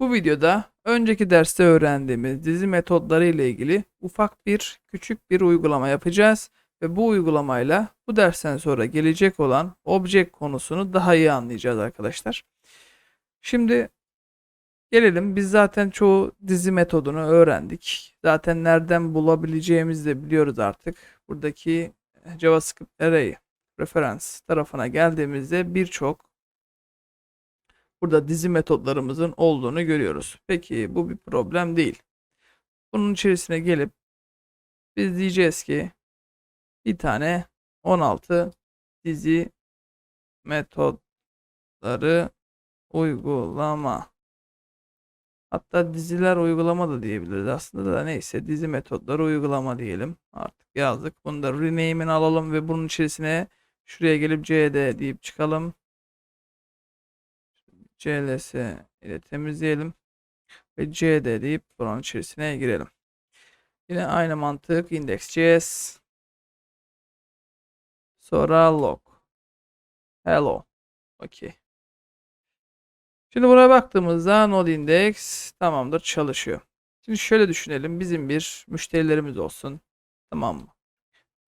Bu videoda önceki derste öğrendiğimiz dizi metodları ile ilgili ufak bir küçük bir uygulama yapacağız ve bu uygulamayla bu dersten sonra gelecek olan object konusunu daha iyi anlayacağız arkadaşlar. Şimdi gelelim biz zaten çoğu dizi metodunu öğrendik. Zaten nereden bulabileceğimizi de biliyoruz artık. Buradaki JavaScript array referans tarafına geldiğimizde birçok burada dizi metodlarımızın olduğunu görüyoruz. Peki bu bir problem değil. Bunun içerisine gelip biz diyeceğiz ki bir tane 16 dizi metodları uygulama. Hatta diziler uygulama da diyebiliriz aslında da neyse dizi metodları uygulama diyelim. Artık yazdık. Bunu da rename'ini alalım ve bunun içerisine şuraya gelip cd deyip çıkalım. Cls ile temizleyelim. Ve cd deyip bunun içerisine girelim. Yine aynı mantık index.js sonra log hello okey. Şimdi buraya baktığımızda node index tamamdır çalışıyor. Şimdi şöyle düşünelim. Bizim bir müşterilerimiz olsun. Tamam mı?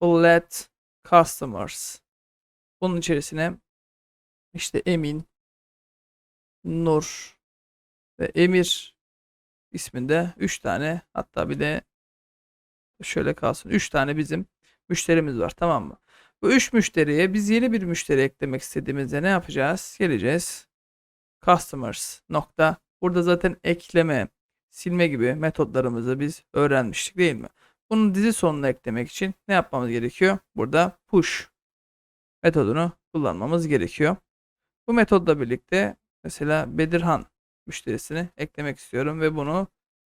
Bu let customers. Bunun içerisine işte Emin, Nur ve Emir isminde 3 tane hatta bir de şöyle kalsın 3 tane bizim müşterimiz var tamam mı? Bu 3 müşteriye biz yeni bir müşteri eklemek istediğimizde ne yapacağız? Geleceğiz customers nokta. Burada zaten ekleme, silme gibi metodlarımızı biz öğrenmiştik değil mi? Bunun dizi sonuna eklemek için ne yapmamız gerekiyor? Burada push metodunu kullanmamız gerekiyor. Bu metodla birlikte mesela Bedirhan müşterisini eklemek istiyorum ve bunu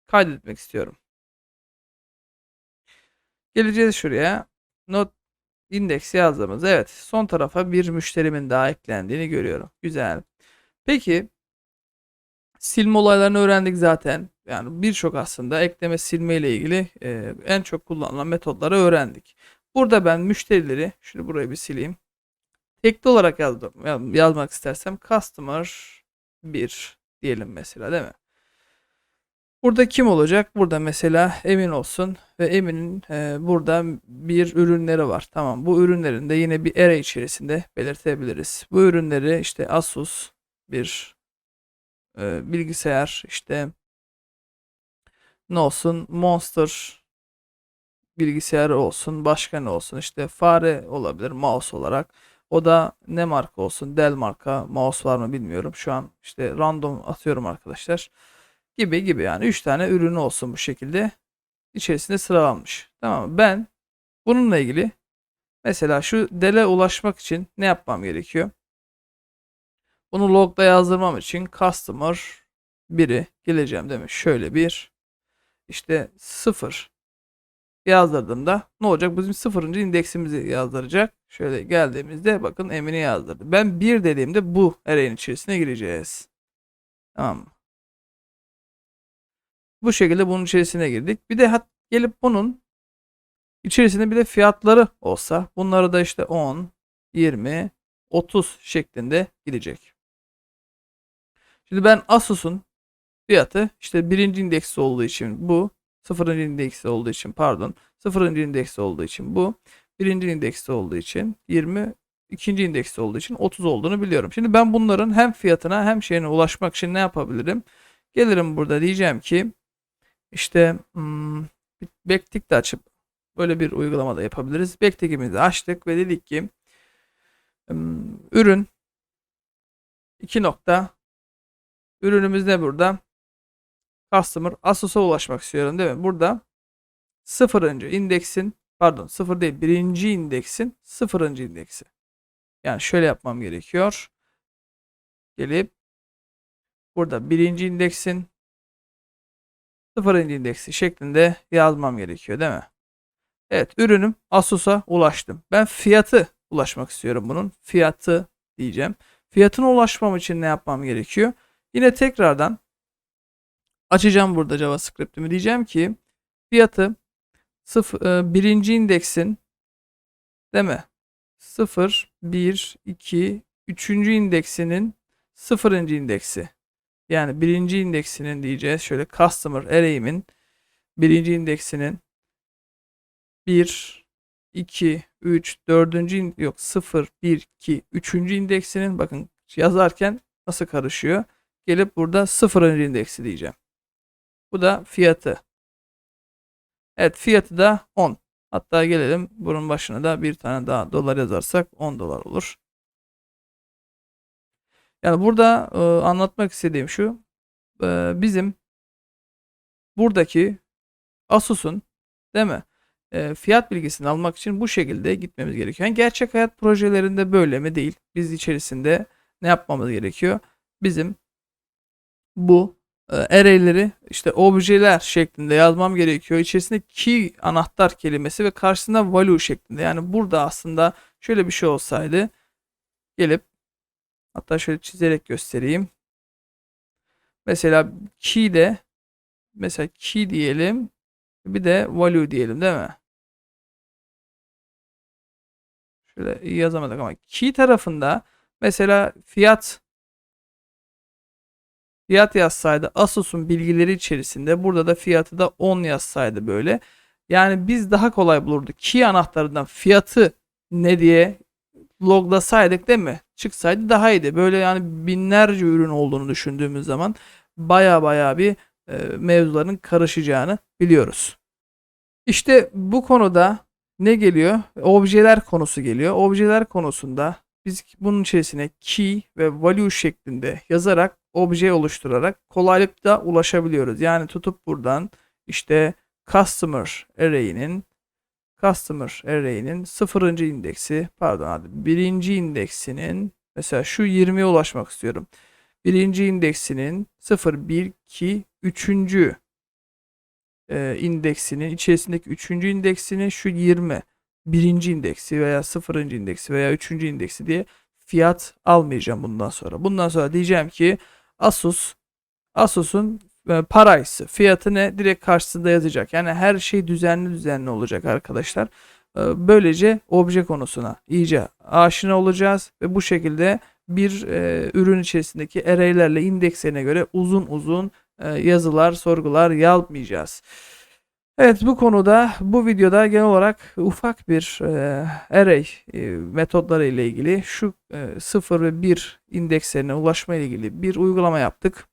kaydetmek istiyorum. Geleceğiz şuraya. Not index yazdığımız evet son tarafa bir müşterimin daha eklendiğini görüyorum. Güzel. Peki silme olaylarını öğrendik zaten. Yani birçok aslında ekleme silme ile ilgili e, en çok kullanılan metodları öğrendik. Burada ben müşterileri şunu burayı bir sileyim. Tekli olarak yazdım, yazmak istersem customer 1 diyelim mesela değil mi? Burada kim olacak? Burada mesela Emin olsun ve Emin'in e, burada bir ürünleri var. Tamam bu ürünlerin de yine bir array içerisinde belirtebiliriz. Bu ürünleri işte Asus bir e, bilgisayar işte ne olsun Monster bilgisayarı olsun başka ne olsun işte fare olabilir mouse olarak o da ne marka olsun Dell marka mouse var mı bilmiyorum şu an işte random atıyorum arkadaşlar gibi gibi yani 3 tane ürünü olsun bu şekilde içerisinde sıralanmış tamam mı? ben bununla ilgili mesela şu Dell'e ulaşmak için ne yapmam gerekiyor bunu logda yazdırmam için customer 1'i geleceğim mi? Şöyle bir işte 0 yazdırdığımda ne olacak? Bizim 0. indeksimizi yazdıracak. Şöyle geldiğimizde bakın emini yazdırdı. Ben 1 dediğimde bu array'in içerisine gireceğiz. Tamam mı? Bu şekilde bunun içerisine girdik. Bir de gelip bunun içerisinde bir de fiyatları olsa bunları da işte 10, 20, 30 şeklinde gidecek. Şimdi ben Asus'un fiyatı işte birinci indeksi olduğu için bu. Sıfırıncı indeksi olduğu için pardon. Sıfırıncı indeksi olduğu için bu. Birinci indeksi olduğu için 20 ikinci indeksi olduğu için 30 olduğunu biliyorum. Şimdi ben bunların hem fiyatına hem şeyine ulaşmak için ne yapabilirim? Gelirim burada diyeceğim ki işte hmm, backtick de açıp böyle bir uygulama da yapabiliriz. Backtick'imizi açtık ve dedik ki hmm, ürün 2 nokta Ürünümüz ne burada? Customer Asus'a ulaşmak istiyorum değil mi? Burada sıfırıncı indeksin pardon sıfır değil birinci indeksin sıfırıncı indeksi. Yani şöyle yapmam gerekiyor. Gelip burada birinci indeksin sıfırıncı indeksi şeklinde yazmam gerekiyor değil mi? Evet ürünüm Asus'a ulaştım. Ben fiyatı ulaşmak istiyorum bunun. Fiyatı diyeceğim. Fiyatına ulaşmam için ne yapmam gerekiyor? Yine tekrardan açacağım burada JavaScript'imi. Diyeceğim ki fiyatı sıfır, e, birinci indeksin değil mi? 0, 1, 2, üçüncü indeksinin sıfırıncı indeksi yani birinci indeksinin diyeceğiz. Şöyle customer array'imin birinci indeksinin 1, 2, 3, 4. in- yok 0, 1, 2, 3. indeksinin bakın yazarken nasıl karışıyor. Gelip burada 0. indeksi diyeceğim. Bu da fiyatı. Evet fiyatı da 10. Hatta gelelim bunun başına da bir tane daha dolar yazarsak 10 dolar olur. Yani burada e, anlatmak istediğim şu. e, bizim buradaki Asus'un değil mi? e, fiyat bilgisini almak için bu şekilde gitmemiz gerekiyor. Yani gerçek hayat projelerinde böyle mi değil. Biz içerisinde ne yapmamız gerekiyor? Bizim bu array'leri işte objeler şeklinde yazmam gerekiyor. İçerisinde key anahtar kelimesi ve karşısında value şeklinde. Yani burada aslında şöyle bir şey olsaydı gelip hatta şöyle çizerek göstereyim. Mesela key de mesela key diyelim bir de value diyelim değil mi? Şöyle yazamadık ama key tarafında mesela fiyat fiyat yazsaydı Asus'un bilgileri içerisinde burada da fiyatı da 10 yazsaydı böyle. Yani biz daha kolay bulurduk. Key anahtarından fiyatı ne diye loglasaydık değil mi? Çıksaydı daha iyiydi. Böyle yani binlerce ürün olduğunu düşündüğümüz zaman baya baya bir e, mevzuların karışacağını biliyoruz. İşte bu konuda ne geliyor? Objeler konusu geliyor. Objeler konusunda biz bunun içerisine key ve value şeklinde yazarak obje oluşturarak kolaylıkla ulaşabiliyoruz. Yani tutup buradan işte customer array'inin customer array'inin sıfırıncı indeksi pardon abi birinci indeksinin mesela şu 20'ye ulaşmak istiyorum. Birinci indeksinin 0, 1, 2, 3. e, indeksinin içerisindeki 3. indeksinin şu 20 birinci indeksi veya sıfırıncı indeksi veya üçüncü indeksi diye fiyat almayacağım bundan sonra. Bundan sonra diyeceğim ki Asus Asus'un e, paraysı fiyatı ne direkt karşısında yazacak. Yani her şey düzenli düzenli olacak arkadaşlar. E, Böylece obje konusuna iyice aşina olacağız ve bu şekilde bir e, ürün içerisindeki array'lerle indekslerine göre uzun uzun e, yazılar, sorgular yapmayacağız. Evet bu konuda bu videoda genel olarak ufak bir e, array e, metotları ile ilgili şu e, 0 ve 1 indekslerine ulaşma ile ilgili bir uygulama yaptık.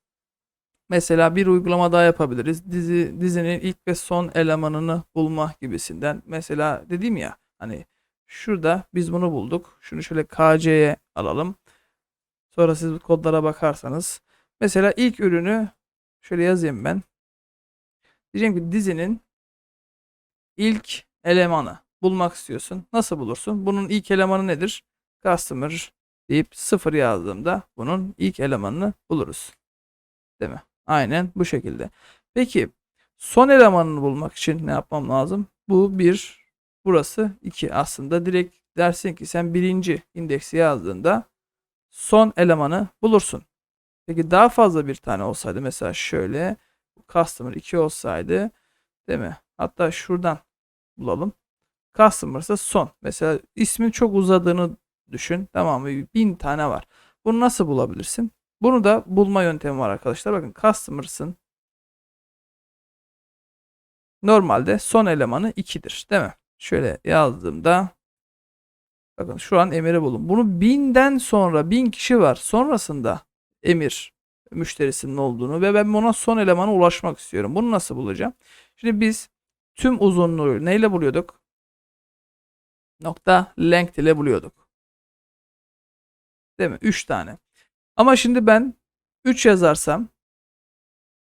Mesela bir uygulama daha yapabiliriz. Dizi, dizinin ilk ve son elemanını bulma gibisinden. Mesela dedim ya hani şurada biz bunu bulduk. Şunu şöyle KC'ye alalım. Sonra siz kodlara bakarsanız. Mesela ilk ürünü şöyle yazayım ben. Diyeceğim ki dizinin ilk elemanı bulmak istiyorsun. Nasıl bulursun? Bunun ilk elemanı nedir? Customer deyip sıfır yazdığımda bunun ilk elemanını buluruz. Değil mi? Aynen bu şekilde. Peki son elemanını bulmak için ne yapmam lazım? Bu bir, burası iki. Aslında direkt dersin ki sen birinci indeksi yazdığında son elemanı bulursun. Peki daha fazla bir tane olsaydı mesela şöyle customer 2 olsaydı değil mi? Hatta şuradan bulalım. Customer ise son. Mesela ismin çok uzadığını düşün. Tamam mı? Bin tane var. Bunu nasıl bulabilirsin? Bunu da bulma yöntemi var arkadaşlar. Bakın customer'sın normalde son elemanı 2'dir. Değil mi? Şöyle yazdığımda bakın şu an emiri bulun. Bunu binden sonra bin kişi var. Sonrasında emir müşterisinin olduğunu ve ben buna son elemana ulaşmak istiyorum. Bunu nasıl bulacağım? Şimdi biz tüm uzunluğu neyle buluyorduk? Nokta length ile buluyorduk. Değil mi? 3 tane. Ama şimdi ben 3 yazarsam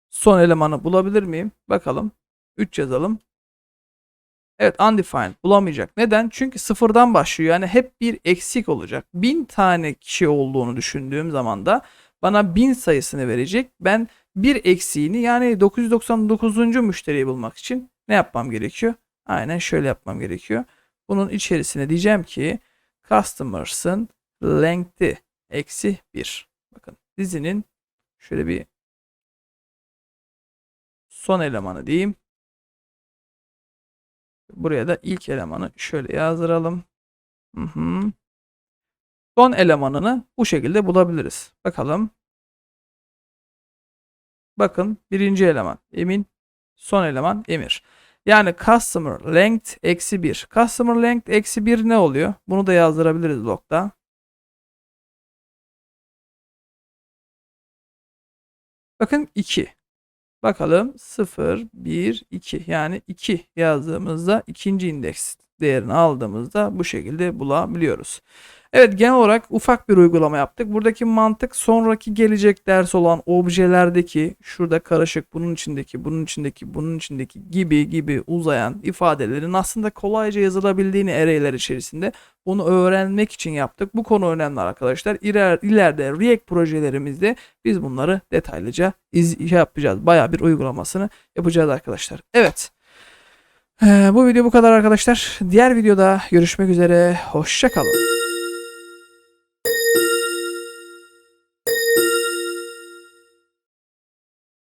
son elemanı bulabilir miyim? Bakalım. 3 yazalım. Evet undefined bulamayacak. Neden? Çünkü sıfırdan başlıyor. Yani hep bir eksik olacak. 1000 tane kişi olduğunu düşündüğüm zaman da bana 1000 sayısını verecek. Ben bir eksiğini yani 999. müşteriyi bulmak için ne yapmam gerekiyor? Aynen şöyle yapmam gerekiyor. Bunun içerisine diyeceğim ki customers'ın length'i eksi 1. Bakın dizinin şöyle bir son elemanı diyeyim. Buraya da ilk elemanı şöyle yazdıralım. Hı hı. Son elemanını bu şekilde bulabiliriz. Bakalım. Bakın birinci eleman Emin. Son eleman Emir. Yani customer length eksi 1. Customer length eksi 1 ne oluyor? Bunu da yazdırabiliriz log'da. Bakın 2. Bakalım 0, 1, 2. Yani 2 yazdığımızda ikinci indeks değerini aldığımızda bu şekilde bulabiliyoruz. Evet genel olarak ufak bir uygulama yaptık. Buradaki mantık sonraki gelecek ders olan objelerdeki şurada karışık bunun içindeki bunun içindeki bunun içindeki gibi gibi uzayan ifadelerin aslında kolayca yazılabildiğini array'ler içerisinde bunu öğrenmek için yaptık. Bu konu önemli arkadaşlar. İler, ileride React projelerimizde biz bunları detaylıca iz, yapacağız. Baya bir uygulamasını yapacağız arkadaşlar. Evet. Ee, bu video bu kadar arkadaşlar. Diğer videoda görüşmek üzere. Hoşçakalın.